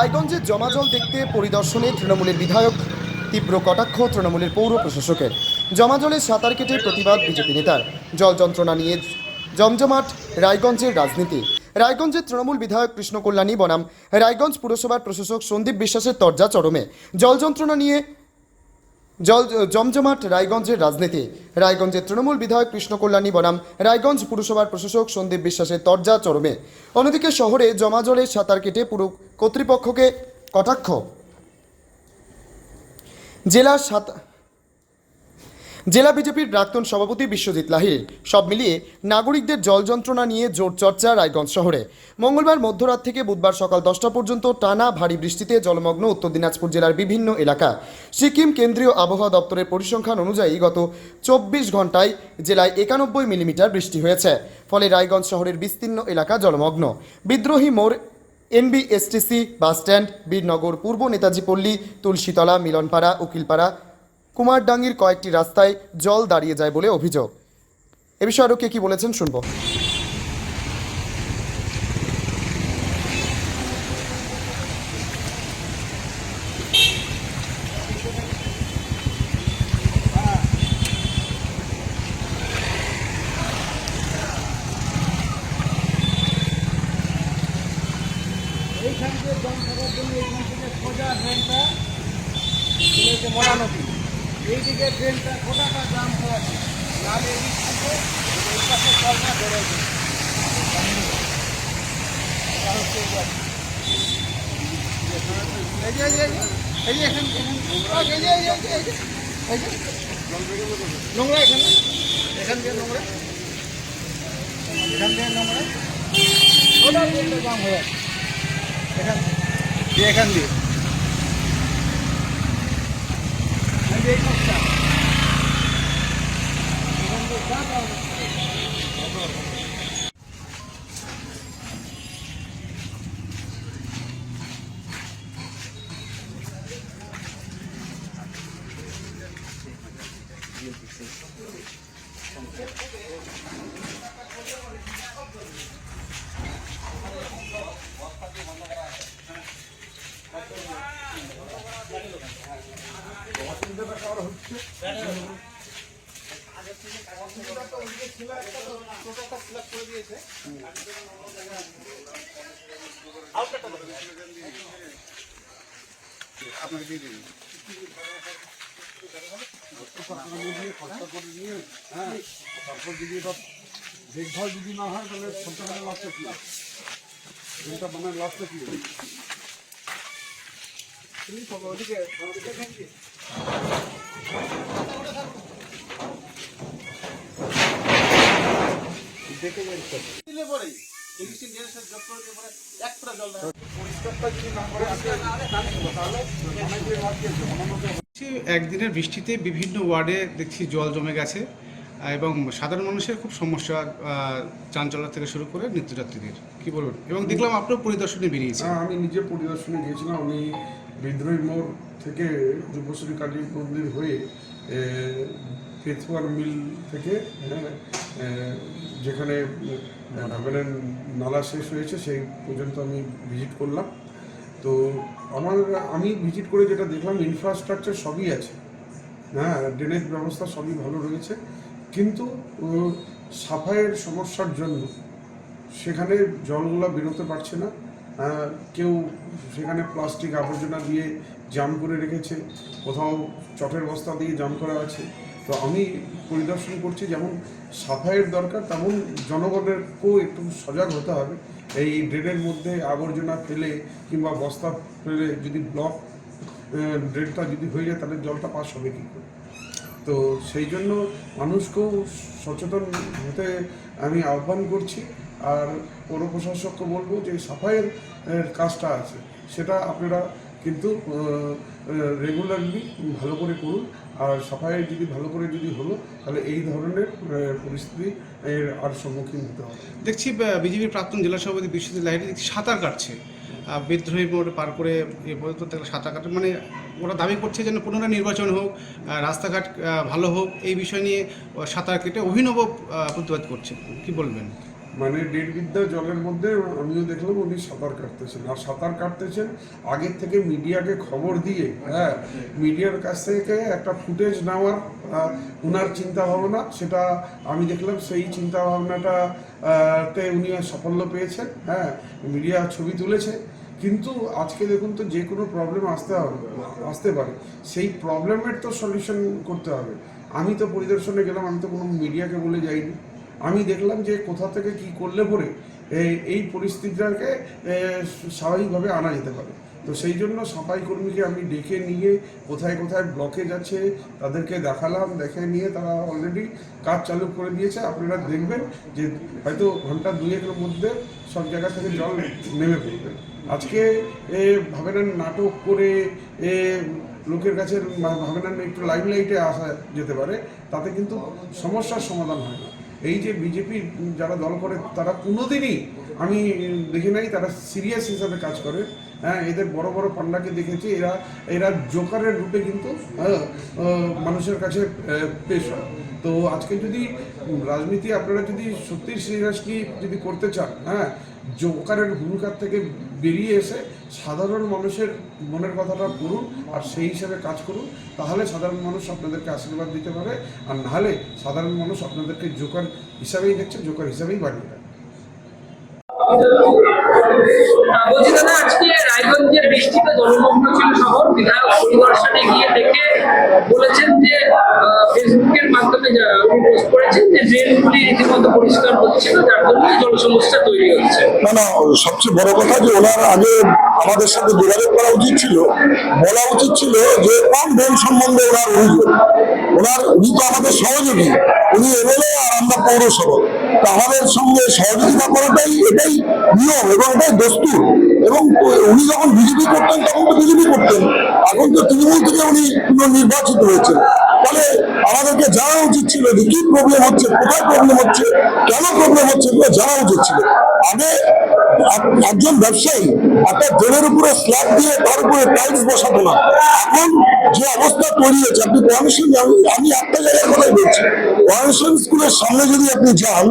রায়গঞ্জের জমাজল দেখতে পরিদর্শনে তৃণমূলের বিধায়ক, তীব্র কটাক্ষ তৃণমূলের পৌর প্রশাসকের। জমাজলে সাঁতার কেটে প্রতিবাদ বিজেপি নেতার। জল যন্ত্রণা নিয়ে জমজমাট রায়গঞ্জের রাজনীতি। রায়গঞ্জের তৃণমূল বিধায়ক কৃষ্ণকল্যাণী বনাম, রায়গঞ্জ পুরসভার প্রশাসক সন্দীপ বিশ্বাসের তরজা চরমে। জল যন্ত্রণা নিয়ে জল, জমজমাট রায়গঞ্জের রাজনীতি। রায়গঞ্জের তৃণমূল বিধায়ক কৃষ্ণ কল্যাণী বনাম, রায়গঞ্জ পুরসভার প্রশাসক সন্দীপ বিশ্বাসের তরজা চরমে। অন্যদিকে শহরে জমাজলে সাঁতার কেটে পুরো কর্তৃপক্ষকে কটাক্ষ। জেলা সাত জেলা বিজেপির প্রাক্তন সভাপতি বিশ্বজিৎ লাহিড়ী। সব মিলিয়ে নাগরিকদের জল যন্ত্রণা নিয়ে জোর চর্চা রায়গঞ্জ শহরে। মঙ্গলবার মধ্যরাত থেকে বুধবার সকাল দশটা পর্যন্ত টানা ভারী বৃষ্টিতে জলমগ্ন উত্তর দিনাজপুর জেলার বিভিন্ন এলাকা। সিকিম কেন্দ্রীয় আবহাওয়া দপ্তরের পরিসংখ্যান অনুযায়ী গত চব্বিশ ঘন্টায় জেলায় একানব্বই মিলিমিটার বৃষ্টি হয়েছে। ফলে রায়গঞ্জ শহরের বিস্তীর্ণ এলাকা জলমগ্ন। বিদ্রোহী মোড় এনবিএসটিসি, বাসস্ট্যান্ড, বীরনগর, পূর্ব নেতাজি পল্লী, তুলসীতলা, মিলনপাড়া, উকিলপাড়া কুমারডাঙ্গির কয়েকটি রাস্তায় জল দাঁড়িয়ে যায় বলে অভিযোগ। এ বিষয়ে আরও কে কী বলেছেন শুনব এইখান থেকে জল থাকার জন্য এইখান থেকে সোজা ড্রেনটা চলেছে মরা নদী এইদিকে ড্রেনটা গোটাটা জাম হয়ে আছে নাহলে এদিক থেকে এই পাশে জলটা বেরোবে এটা হচ্ছে এই বাড়ি। এই যে, এই যে, এই যে, এখান- এখান- এই যে, এই যে, এই যে, এই যে, এই যে। নোংরা এখানে এখান থেকে নোংরা এখান থেকে নোংরা ওটা ড্রেনটা জাম হয়ে আছে এখান দিয়ে এখান দিয়ে এই যে এই পাশটা। এখান দিয়ে যা যাও না। দেখভাল যদি না হয় তাহলে সন্তানের লাভটা কি এটা মানে লাভটা কি দিলে পরেই ইলেকট্রিক জেনারেশন যোগ করে দিয়ে পরে এক ফোঁটা জল একদিনের বৃষ্টিতে বিভিন্ন ওয়ার্ডে দেখছি জল জমে গেছে এবং সাধারণ মানুষের খুব সমস্যা যান থেকে শুরু করে নিত্যযাত্রীদের কি বলবেন? এবং দেখলাম আপনার পরিদর্শনে বেরিয়েছে। হ্যাঁ আমি নিজে পরিদর্শনে গিয়েছিলাম। আমি বিদ্রোহী মোড় থেকে যুবশ্রী কালী মন্দির হয়ে ফেসওয়ার মিল থেকে হ্যাঁ, যেখানে ভাবেন নালা শেষ হয়েছে সেই পর্যন্ত আমি ভিজিট করলাম। তো আমার আমি ভিজিট করে যেটা দেখলাম ইনফ্রাস্ট্রাকচার সবই আছে। হ্যাঁ ড্রেনেজ ব্যবস্থা সবই ভালো রয়েছে। কিন্তু সাফাইয়ের সমস্যার জন্য সেখানে জলগুলো বেরোতে পারছে না। কেউ সেখানে প্লাস্টিক আবর্জনা দিয়ে জাম করে রেখেছে। কোথাও চটের বস্তা দিয়ে জাম করা আছে। তো আমি পরিদর্শন করছি যেমন সাফাইয়ের দরকার, তেমন জনগণেরকেও একটু সজাগ হতে হবে। এই ড্রেনের মধ্যে আবর্জনা ফেলে কিংবা বস্তা ফেলে যদি ব্লক ড্রেনটা যদি হয়ে যায়, তাহলে জলটা পাস হবে কী করে? তো সেই জন্য মানুষকেও সচেতন হতে আমি আহ্বান করছি আর পৌর প্রশাসককে বলব যে সাফাইয়ের কাজটা আছে। সেটা আপনারা কিন্তু রেগুলারলি ভালো করে করুন। আর সাফাই যদি ভালো করে যদি হলো, তাহলে এই ধরনের পরিস্থিতি এর আর সম্মুখীন হতে হবে দেখছি বিজেপির প্রাক্তন জেলা সভাপতি বিশ্বজিৎ লাহিড়ী দেখছি সাঁতার কাটছে। বিদ্রোহী মোড় পার করে, এ পর্যন্ত দেখলাম সাঁতার কাটে মানে ওরা দাবি করছে যেন পুনরায় নির্বাচন হোক রাস্তাঘাট ভালো হোক, এই বিষয় নিয়ে সাঁতার কেটে অভিনব প্রতিবাদ করছে। কি বলবেন? মানে দেড় বিদ্যা জলের মধ্যে আমিও দেখলাম উনি সাঁতার কাটতেছেন। আর সাঁতার কাটতেছেন আগের থেকে মিডিয়াকে খবর দিয়ে হ্যাঁ মিডিয়ার কাছ থেকে একটা ফুটেজ নেওয়ার উনার চিন্তা ভাবনা সেটা আমি দেখলাম সেই চিন্তা ভাবনাটা তে উনি সাফল্য পেয়েছেন হ্যাঁ মিডিয়া ছবি তুলেছে। কিন্তু আজকে দেখুন তো যে কোনো প্রবলেম আসতে হবে, আসতে পারে। সেই প্রবলেমের তো সলিউশন করতে হবে। আমি তো পরিদর্শনে গেলাম, আমি তো কোনো মিডিয়াকে বলে যাইনি। আমি দেখলাম যে কোথা থেকে কি করলে পরে এই- পরিস্থিতিটাকে স্বাভাবিকভাবে আনা যেতে পারে। তো সেই জন্য সাফাই কর্মীকে আমি ডেকে নিয়ে কোথায় কোথায় ব্লকেজ আছে তাদেরকে দেখালাম, দেখে নিয়ে তারা অলরেডি কাজ চালু করে দিয়েছে। আপনারা দেখবেন যে হয়তো ঘণ্টা দুয়েকের মধ্যে সব জায়গা থেকে জল নেমে পড়বে। আজকে, এ ভাবেন নাটক করে, এ, লোকের কাছে ভাবেন একটু লাইমলাইটে আসা যেতে পারে, তাতে কিন্তু সমস্যার সমাধান হয় না। এই যে বিজেপি যারা দল করে, তারা কোনোদিনই, আমি দেখি নাই, তারা সিরিয়াস হিসাবে কাজ করে। হ্যাঁ এদের বড় বড় পান্ডাকে দেখেছি। এরা এরা জোকারের রূপে কিন্তু হ্যাঁ, মানুষের কাছে পেশ হয়। তো আজকে যদি রাজনীতি আপনারা যদি সত্যি সিরিয়াসলি যদি করতে চান হ্যাঁ জোকারের ভূমিকার থেকে বেরিয়ে এসে সাধারণ মানুষের মনের কথাটা করুন আর সেই হিসাবে কাজ করুন তাহলে সাধারণ মানুষ আপনাদেরকে আশীর্বাদ দিতে পারে। আর নাহলে সাধারণ মানুষ আপনাদেরকে জোকার হিসাবেই দেখছে জোকার হিসাবেই বানিয়ে দেয়। বলছি দাদা, আজকে রায়গঞ্জের বৃষ্টিতে জলমগ্ন ছিল শহর। বিধায়ক গিয়ে দেখে বলেছেন যে ফেসবুকের মাধ্যমে পোস্ট করেছেন যে ড্রেনগুলি পরিষ্কার হচ্ছে না যার জন্য জল সমস্যা তৈরি হচ্ছে। না না, সবচেয়ে বড় কথা যে ওনার আগে আমাদের সাথে যোগাযোগ করা উচিত ছিল। বলা উচিত ছিল যে কোন ড্রেন সম্বন্ধে ওনার অভিযোগ। ওনার উনি তো আমাদের সহযোগী। উনি এমএলএ আর আমরা পৌরসভা। তো আমাদের সঙ্গে সহযোগিতা করাটাই এটাই নিয়ম এবং এটাই দস্তুর। এবং উনি যখন বিজেপি করতেন, তখন তো বিজেপি করতেন। এখন তো তৃণমূল থেকে উনি নির্বাচিত হয়েছেন। তাহলে আমাদেরকে জানা উচিত ছিল যে কি প্রবলেম হচ্ছে, কোথায় প্রবলেম হচ্ছে, কেন প্রবলেম হচ্ছে, এগুলো জানা উচিত ছিল। আগে এক- একজন ব্যবসায়ী উপরে স্ল্যাব দিয়ে তার উপরে টাইলস বসাতো না। এখন যে অবস্থা তৈরি হয়েছে, আপনি আমি একটা কথাই বলছি। স্কুলের সামনে যদি আপনি যান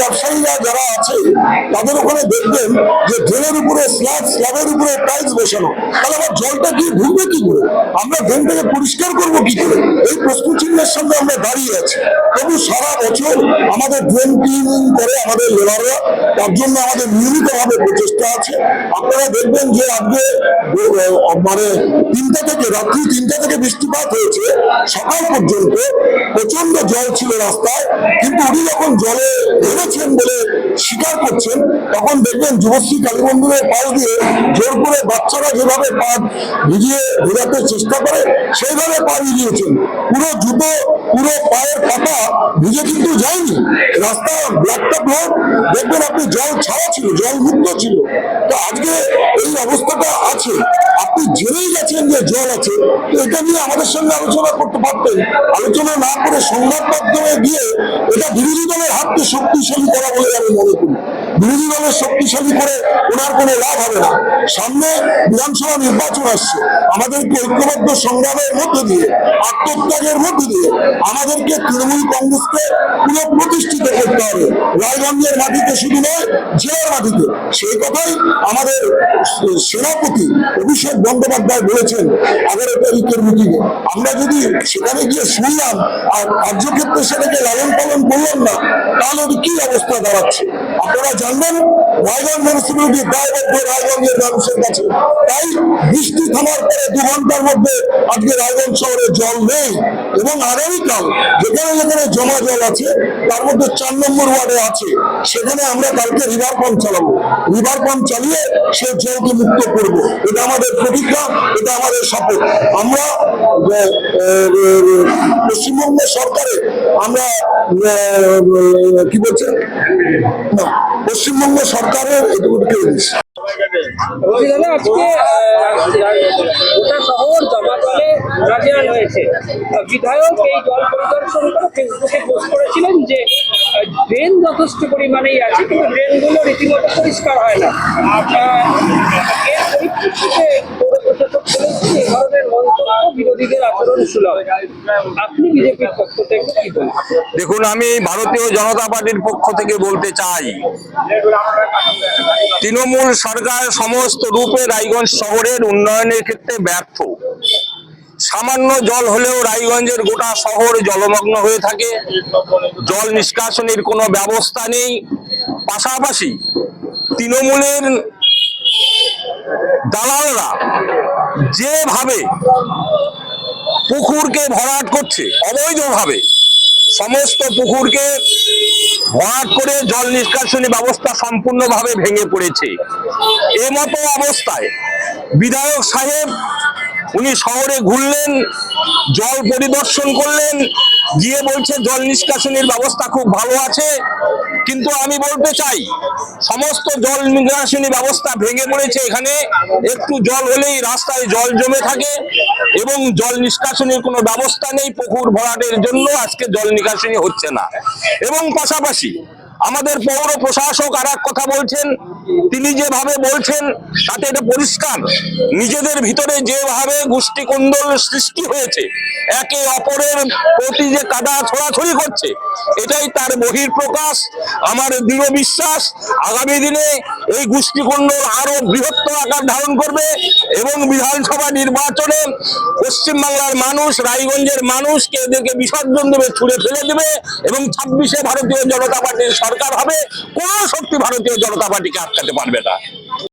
ব্যবসায়ীরা যারা আছে, তাদের ওখানে দেখবেন যে ড্রেনের উপরে স্ল্যাব স্ল্যাবের উপরে টাইলস বসানো। তাহলে আবার জলটা কি ঢুকবে কি করে? আমরা ড্রেনটাকে পরিষ্কার করব কি করে? এই প্রশ্ন চিহ্নের সামনে আমরা দাঁড়িয়ে আছি। তবু সারা বছর আমাদের ড্রেন ক্লিনিং করে আমাদের লেবাররা, তার জন্য আমাদের নিয়মিতভাবে প্রচেষ্টা আছে। আপনারা দেখবেন যে আজকে মানে তিনটা থেকে, রাত্রি তিনটা থেকে বৃষ্টিপাত হয়েছে, সকাল পর্যন্ত প্রচণ্ড জল ছিল রাস্তায়, কিন্তু উনি যখন জলে নেমেছেন বলে স্বীকার করছেন, তখন দেখবেন যুবশ্রী কালী মন্দিরের পাশ দিয়ে জোর করে বাচ্চারা যেভাবে পা ভিজিয়ে ভেজাতে চেষ্টা করে, সেইভাবে পা ভিজিয়েছেন। পুরো জুতো, পুরো পায়ের পাতা ভিজে কিন্তু যায়নি। রাস্তা ব্ল্যাকটা ব্লক দেখবেন আপনি জল ছাড়া ছিল, জল মুক্ত ছিল। তো আজকে এই অবস্থাটা আছে। আপনি জেনেই গেছেন যে জল আছে। এটা নিয়ে আমাদের সঙ্গে আলোচনা করতে পারতেন। আলোচনা না করে সংবাদ মাধ্যমে গিয়ে এটা বিরোধী দলের হাতকে শক্তিশালী করা বলে আমি মনে করি। বিরোধী দলের শক্তিশালী করে ওনার কোনো লাভ হবে না। সামনে বিধানসভা নির্বাচন আসছে। আমাদেরকে ঐক্যবদ্ধ সংগ্রামের মধ্যে দিয়ে, আত্মত্যাগের মধ্যে দিয়ে আমাদেরকে তৃণমূল প্রতিষ্ঠিত করতে হবে। রায়গঞ্জের মাটিতে শুধু নয়, জেলার মাটিতে। সেই কথাই আমাদের সেনাপতি অভিষেক বন্দ্যোপাধ্যায় বলেছেন তারিখের মিটিংয়ে আমরা যদি সেখানে গিয়ে শুনলাম আর কার্যক্ষেত্রে সেটাকে লালন পালন করলাম না, তাহলে কি অবস্থা দাঁড়াচ্ছে? আপনারা জানবেন রায়গঞ্জ মিউনিসিপ্যালিটি দায়বদ্ধ রায়গঞ্জের মানুষের কাছে। তাই বৃষ্টি থামার পরে দু ঘণ্টার মধ্যে আজকে রায়গঞ্জ শহরে জল নেই। এবং আগামীকাল যেখানে যেখানে জমা জল আছে, তার মধ্যে চার নম্বর ওয়ার্ডে আছে। সেখানে আমরা কালকে রিভার পাম্প চালাবো। রিভার পাম্প চালিয়ে সে জলকে মুক্ত করব। এটা আমাদের প্রতিজ্ঞা, এটা আমাদের শপথ। আমরা পশ্চিমবঙ্গ সরকারে আমরা কি বলছেন না, পশ্চিমবঙ্গ সরকারের এটুকু আজকে গোটা শহর জলে হয়েছে। বিধায়ক এই জল পরিদর্শন করে ফেসবুকে পোস্ট করেছিলেন যে ড্রেন যথেষ্ট পরিমাণেই আছে, কিন্তু ড্রেনগুলো রীতিমতো পরিষ্কার হয় না। এর পরিপ্রেক্ষিতে দেখুন, আমি ভারতীয় জনতা পার্টির পক্ষ থেকে বলতে চাই, তৃণমূল সরকার সমস্ত রূপে রায়গঞ্জ শহরের উন্নয়নের ক্ষেত্রে ব্যর্থ। সামান্য জল হলেও রায়গঞ্জের গোটা শহর জলমগ্ন হয়ে থাকে। জল নিষ্কাশনের কোনো ব্যবস্থা নেই। পাশাপাশি তৃণমূলের দালালরা যেভাবে পুকুরকে ভরাট করছে, অবৈধভাবে সমস্ত পুকুরকে ভরাট করে জল নিষ্কাশনী ব্যবস্থা সম্পূর্ণভাবে ভেঙে পড়েছে। এমতো অবস্থায় বিধায়ক সাহেব উনি শহরে ঘুরলেন, জল পরিদর্শন করলেন, গিয়ে বলছে জল নিষ্কাশনের ব্যবস্থা খুব ভালো আছে, কিন্তু আমি বলতে চাই, সমস্ত জল নিষ্কাশনী ব্যবস্থা ভেঙে পড়েছে এখানে, একটু জল হলেই রাস্তায় জল জমে থাকে, এবং জল নিষ্কাশনের কোনো ব্যবস্থা নেই পুকুর ভরাটের জন্য, আজকে জল নিকাশনী হচ্ছে না। এবং পাশাপাশি আমাদের পৌর প্রশাসক আর কথা বলছেন তিনি যেভাবে বলছেন, তাতে এটা পরিষ্কার। নিজেদের ভিতরে যেভাবে গোষ্ঠী কুণ্ডল সৃষ্টি হয়েছে, একে অপরের প্রতি যে কাদা ছড়াছড়ি করছে, এটাই তার বহির্প্রকাশ আমার দৃঢ় বিশ্বাস। আগামী দিনে এই গোষ্ঠী কুণ্ডল আরও বৃহত্তর আকার ধারণ করবে এবং বিধানসভা নির্বাচনে পশ্চিমবাংলার মানুষ, রায়গঞ্জের মানুষকে এদেরকে বিসর্জন দেবে, ছুড়ে ফেলে দেবে এবং ছাব্বিশে ভারতীয় জনতা পার্টির সরকার হবে, কোন শক্তি ভারতীয় জনতা পার্টিকে আটকাতে পারবে না